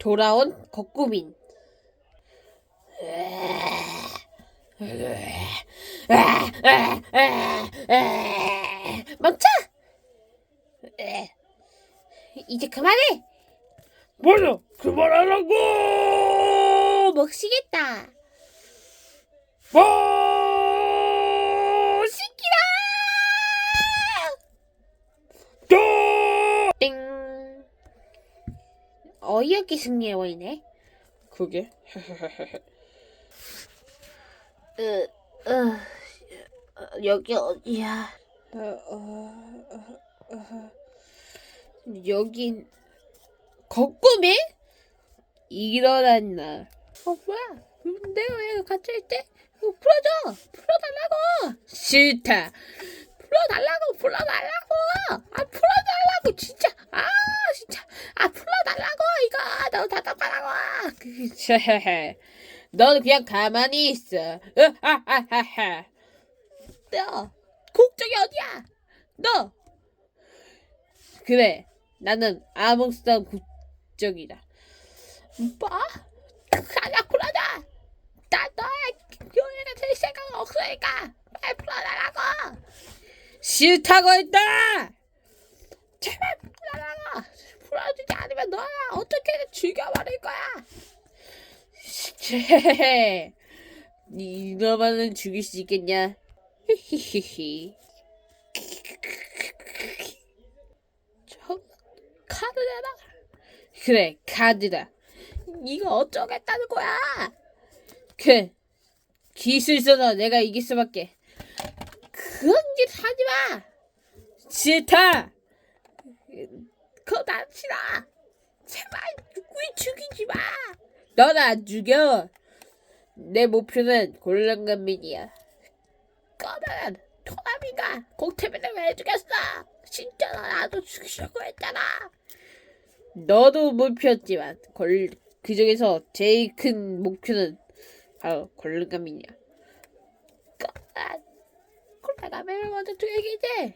돌아온 거꾸민. 멈춰! 이제 그만해! 뭐야? 그만하라고! 먹시겠다. 뭐! 어이없게 승리해 보이네. 그게? 으, 으, 어, 여기 어디야? 어, 어, 어, 어. 여긴 거꾸미? 일어난 날. 어 뭐야? 내가 왜 갇혀 있대? 풀어줘! 풀어달라고! 싫다. 풀어달라고! 풀어달라고! 아 풀어달라고 진짜! 아 진짜! 아 풀어달라고 이거! 너 답답하다고! 너는 그냥 가만히 있어. 으하하하하. 너 국적이 어디야? 너 그래 나는 아몽스타운 국적이다 뭐? 아니야 풀어줘 나 너의 요리를 들 생각 없으니까 빨리 풀어달라고 싫다고 했다 제발 풀어달라고 풀어주지 않으면 너야 어떻게든 죽여버릴 거야 네 이너만은 죽일 수 있겠냐 히히히히 저 카드 내놔. 그래 카드다. 이거 어쩌겠다는 거야? 그래 기술 써서 내가 이길 수밖에. 그런 짓 하지 마. 싫다. 그거 난 싫어. 제발 누구이 죽이지 마. 넌 안 죽여. 내 목표는 골랑간민이야. 꺼면 토남이가 공태민을 왜 죽였어? 진짜 나도 죽이려고 했잖아. 너도 목표였지만 걸, 그 중에서 제일 큰 목표는 바로 골랑간민이야. 골랑간민을 먼저 죽이지.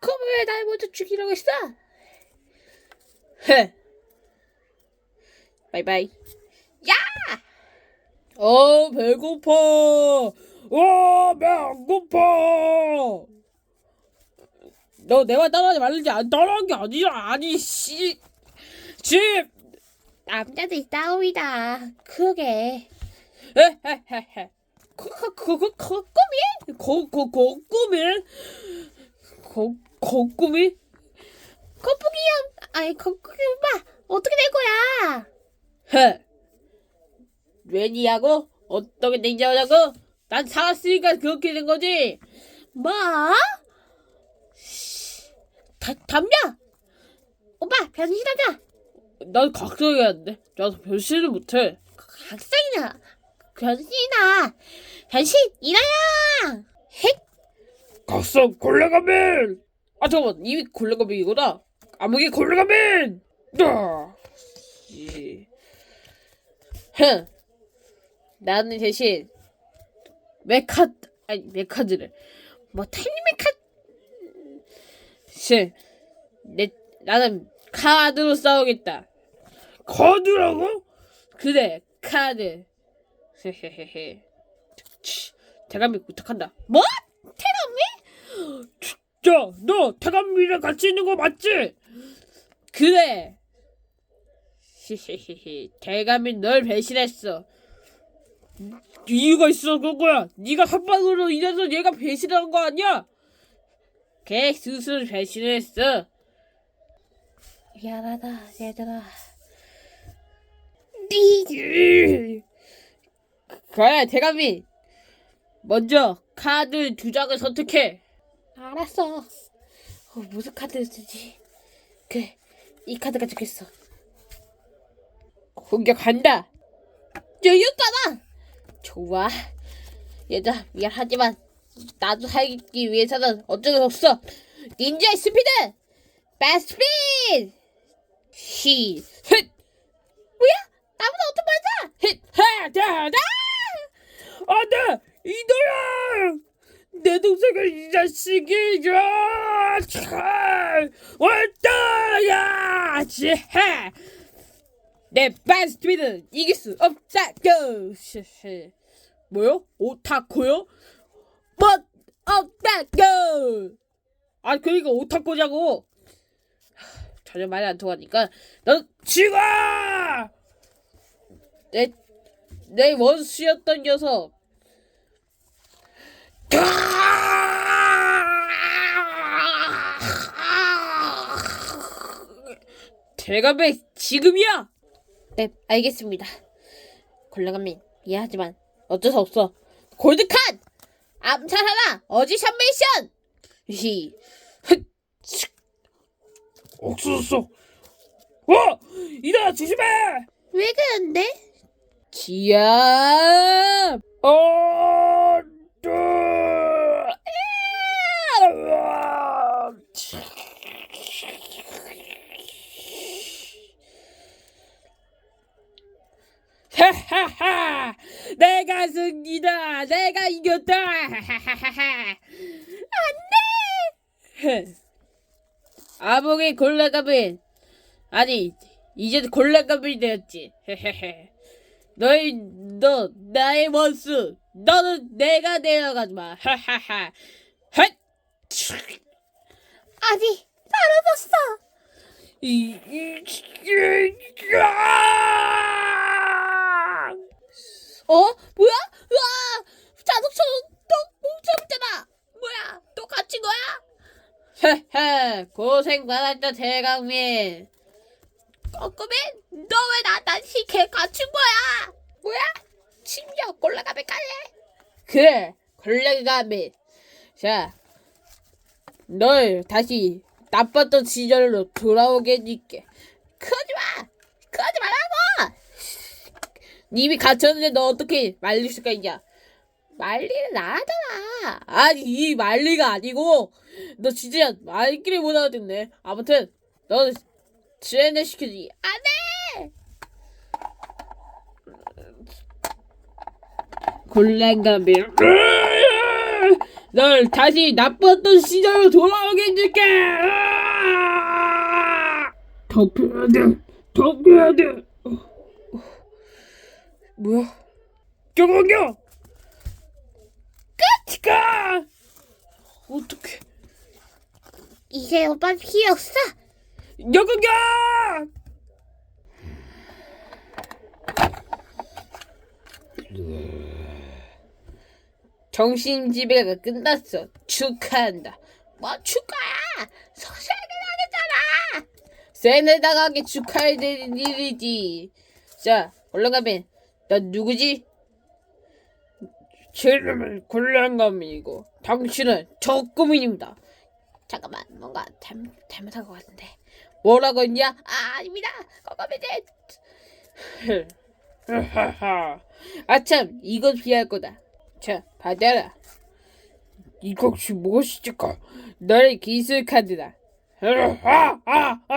그럼 왜 날 먼저 죽이려고 했어? 헤. 바이바이. 야! 어, 배고파! 와, 배안 고파! 너내말 따라하지 말지 안 따라한 게 아니야. 아니, 씨. 집! 남자들이 싸움이다. 그러게. 에헤헤헤. 그, 그, 그, 그, 그, 꿈이? 거, 거, 거, 꿈이? 거, 거, 꿈이? 거북이 형, 아니 거북이 오빠 어떻게 된 거야? 헤. 왜니하고? 어떻게 냉장하냐고? 난 살았으니까 그렇게 된 거지. 뭐? 다, 담벼! 오빠 변신하자. 난 각성해야 하는데. 나도 변신을 못해. 각성이나 변신이나 변신 일어나. 핵 각성 골레가민! 아 잠깐만 이미 골레가민이구나. 암흑이 골레가민! 아, 씨. 흥. 나는 대신 메카 아니 메카즈를 뭐 타이니 메카 씨. 내 나는 카드로 싸우겠다. 카드라고? 그래 카드. 헤헤헤헤. 치, 대감이 부탁한다. 뭐? 태감이? 진짜 너 태감이랑 같이 있는 거 맞지? 그래. 히히히히 대감이 널 배신했어. 이유가 있어 그거야. 네가 협박으로 인해서 얘가 배신한 거 아니야? 걔 스스로 배신을 했어. 미안하다 얘들아. 그래 대감이 먼저 카드 두 장을 선택해. 알았어. 어, 무슨 카드를 쓰지? 그래 이 카드가 좋겠어. 공격한다. 여유가다. 좋아. 얘들아, 미안하지만 나도 살기 위해서는 어쩔 수 없어. 닌자의 스피드! 베스트 스피드! 히, 힛! 뭐야? 나보다 어떤 맞아? 힛! 하! 다! 다! 이도야! 내 동생을 이 자식이 야! 왔다! 야! 지해! 내 반스피드는 이길 수 없다고. 쉐쉐. 뭐요? 오타코요? 뭐 없다 고. 아 그러니까 오타코냐고. 전혀 말이 안 통하니까 너 죽어! 내, 내 원수였던 녀석. 대감배 지금이야! 네, 알겠습니다. 골라가민 이해하지만 어쩔 수 없어. 골드칸! 암살 하나! 어지션 미션! 히. 옥수수 속. 어! 이다 조심해! 왜 그런데? 지압! 어, 뚜, 아, 하하하! 내가 승리다! 내가 이겼다! 하하하하! 안 돼! 아봉의 골라가빈! 아니, 이제 골라가빈이 되었지. 너희 너 나의 원수 너는 내가 데려가지 마 하하하 아니, 사라졌어! 이, 이, 이, 아! 어? 뭐야? 으아! 자동차로 또 멈춰있잖아! 뭐야? 또 갇힌 거야? 고생 많았다 대강민 꼬꼬민? 너 왜나 다시 개 갇힌 거야? 뭐야? 심지어 골라가면까지 그래 골라가민 자널 다시 나빴던 시절로 돌아오게 해줄게 그러지 마! 그러지 말라고! 님이 갇혔는데 너 어떻게 말릴 수가 있냐 말리는 나잖아. 아니 이 말리가 아니고 너 진짜 말귀를 못 알아듣네. 아무튼 너는 트레이너 시켜주기 안 돼! 곤란감이 널 다시 나빴던 시절로 돌아오게 해줄게. 덮여야 돼. 덮여야 돼. 뭐야? 경원경! 끝이가! 어떡해 이제 오빠 필요 없어. 여근경 정신 지배가 끝났어 축하한다 뭐 축하야! 소셜이 나겠잖아! 세네다가게 축하해야 되는 일이지 자 곤란감이 넌 누구지? 제 이름은 곤란감이고 당신은 적금인입니다 잠깐만 뭔가 잘못한 것 같은데. 뭐라고 했냐? 아, 아닙니다. 꺼꺼매제 아참 이건 비할 거다. 자 받아라. 이것이 무엇이지까? 너의 기술 카드다. 아아아아아아아.